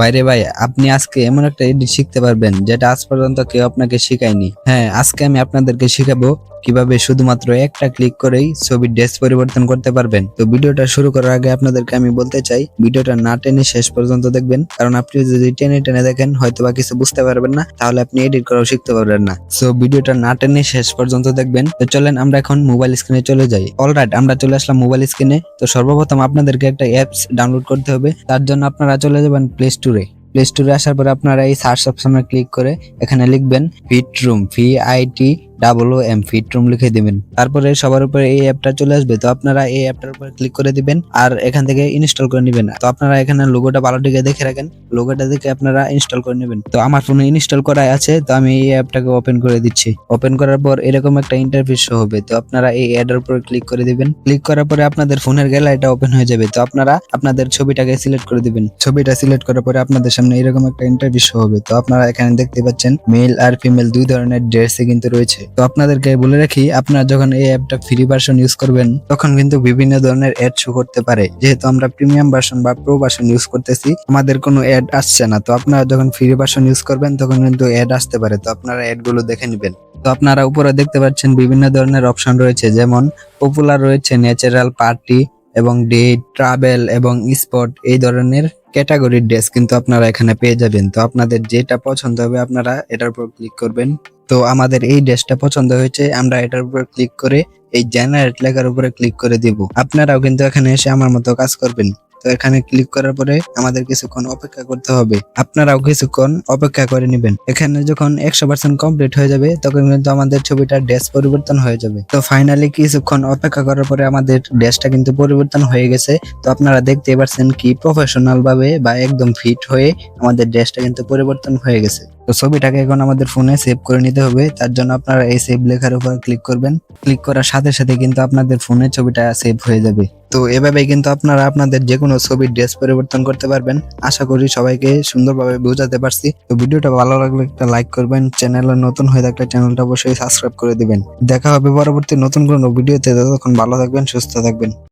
বাইরে ভাই, আপনি আজকে এমন একটা এডিট শিখতে পারবেন যেটা আজ পর্যন্ত কেউ আপনাকে শেখায়নি। হ্যাঁ আজকে আমি আপনাদেরকে শেখাবো কীভাবে শুধুমাত্র একটা ক্লিক করেই ছবির ড্রেস পরিবর্তন করতে পারবেন। তো ভিডিওটা শুরু করার আগে আপনাদেরকে আমি বলতে চাই, ভিডিওটা না টেনে শেষ পর্যন্ত দেখবেন। কারণ আপনি যদি টেনে টেনে দেখেন হয়তো বা কিছু বুঝতে পারবেন না, তাহলে আপনি এডিট করাও শিখতে পারবেন না। সো ভিডিওটা না টেনে শেষ পর্যন্ত দেখবেন। তো চলেন আমরা এখন মোবাইল স্ক্রিনে চলে যাই। অলরাইট আমরা চলে আসলাম মোবাইল স্ক্রিনে তো সর্বপ্রথম আপনাদেরকে একটা অ্যাপস ডাউনলোড করতে হবে। তার জন্য আপনারা চলে যাবেন প্লে স্টোরে প্লে স্টোরে আসার পরে আপনারা এই সার্চ অপশনে ক্লিক করে এখানে লিখবেন fit room V I T double O M fit room লিখে দিবেন। তারপরে সবার উপরে এই অ্যাপটা চলে আসবে, তো আপনারা এই অ্যাপটার উপর ক্লিক করে দিবেন আর এখান থেকে ইনস্টল করে নেবেন। তো আপনারা এখানে লোগোটা ভালো দিকে দেখে রাখেন। লোগোটা দেখে আপনারা ইনস্টল করে নেবেন। তো আমার ফোনে ইনস্টল করা আছে, তো আমি এই অ্যাপটাকে ওপেন করে দিচ্ছি। ওপেন করার পর এরকম একটা ইন্টারফেস হবে, তো আপনারা এই অ্যাডের উপর ক্লিক করে দিবেন। ক্লিক করার পরে আপনাদের ফোনের গ্যালারিটা ওপেন হয়ে যাবে, তো আপনারা আপনাদের ছবিটাকে সিলেক্ট করে দিবেন। ছবিটা সিলেক্ট করার পরে আপনাদের সামনে এরকম একটা ইন্টারফেস শো হবে, তো আপনারা এখানে দেখতে পাচ্ছেন মেল আর ফিমেল দুই ধরনের ড্রেসে কিন্তু রয়েছে। তো আপনাদেরকে বলে রাখি, আপনারা যখন এই অ্যাপটা ফ্রি ভার্সন ইউজ করবেন, তখন কিন্তু বিভিন্ন ধরনের অ্যাড শো করতে পারে। যেহেতু আমরা প্রিমিয়াম ভার্সন বা প্রো ভার্সন ইউজ করতেছি, আমাদের কোনো অ্যাড আসছে না। তো আপনারা যখন ফ্রি ভার্সন ইউজ করবেন, তখন কিন্তু অ্যাড আসতে পারে। তো আপনারা অ্যাডগুলো দেখে নেবেন। তো আপনারা উপরে দেখতে পাচ্ছেন বিভিন্ন ধরনের অপশন রয়েছে, যেমন পপুলার রয়েছে ন্যাচারাল পার্টি এবং ডেট ট্রাভেল এবং স্পট এই ধরনের ক্যাটাগরির ড্রেস কিন্তু আপনারা এখানে পেয়ে যাবেন। তো আপনাদের যেটা পছন্দ হবে আপনারা এটার উপর ক্লিক করবেন। তো আমাদের এই ড্রেসটা পছন্দ হয়েছে, আমরা এটার উপর ক্লিক করে এই জেনারেট লেখার উপরে ক্লিক করে দিব। আপনারাও কিন্তু এখানে এসে আমার মতো কাজ করবেন। তো এখানে ক্লিক করার পরে আমাদের কিছুক্ষণ অপেক্ষা করতে হবে। আপনারাও কিছুক্ষণ অপেক্ষা করে নেবেন। এখানে যখন একশো পার্সেন্ট কমপ্লিট হয়ে যাবে, তখন কিন্তু আমাদের ছবিটার ড্রেস পরিবর্তন হয়ে যাবে। তো ফাইনালি কিছুক্ষণ অপেক্ষা করার পরে আমাদের ড্রেসটা কিন্তু পরিবর্তন হয়ে গেছে। তো আপনারা দেখতে পাচ্ছেন কি প্রফেশনাল ভাবে বা একদম ফিট হয়ে আমাদের ড্রেসটা কিন্তু পরিবর্তন হয়ে গেছে। তো ছবিটাকে এখন আমাদের ফোনে সেভ করে নিতে হবে। তার জন্য আপনারা এই সেভ লেখার উপর ক্লিক করবেন। ক্লিক করার সাথে সাথে কিন্তু আপনাদের ফোনে ছবিটা সেভ হয়ে যাবে। তো এভাবে কিন্তু আপনারা আপনাদের যে কোনো ছবির ড্রেস পরিবর্তন করতে পারবেন। আশা করি সবাইকে সুন্দরভাবে বোঝাতে পারছি। তো ভিডিওটা ভালো লাগলে একটা লাইক করবেন। চ্যানেলে নতুন হয়ে থাকলে চ্যানেলটা অবশ্যই সাবস্ক্রাইব করে দিবেন। দেখা হবে পরবর্তী নতুন কোনো ভিডিওতে। ততক্ষণ ভালো থাকবেন, সুস্থ থাকবেন।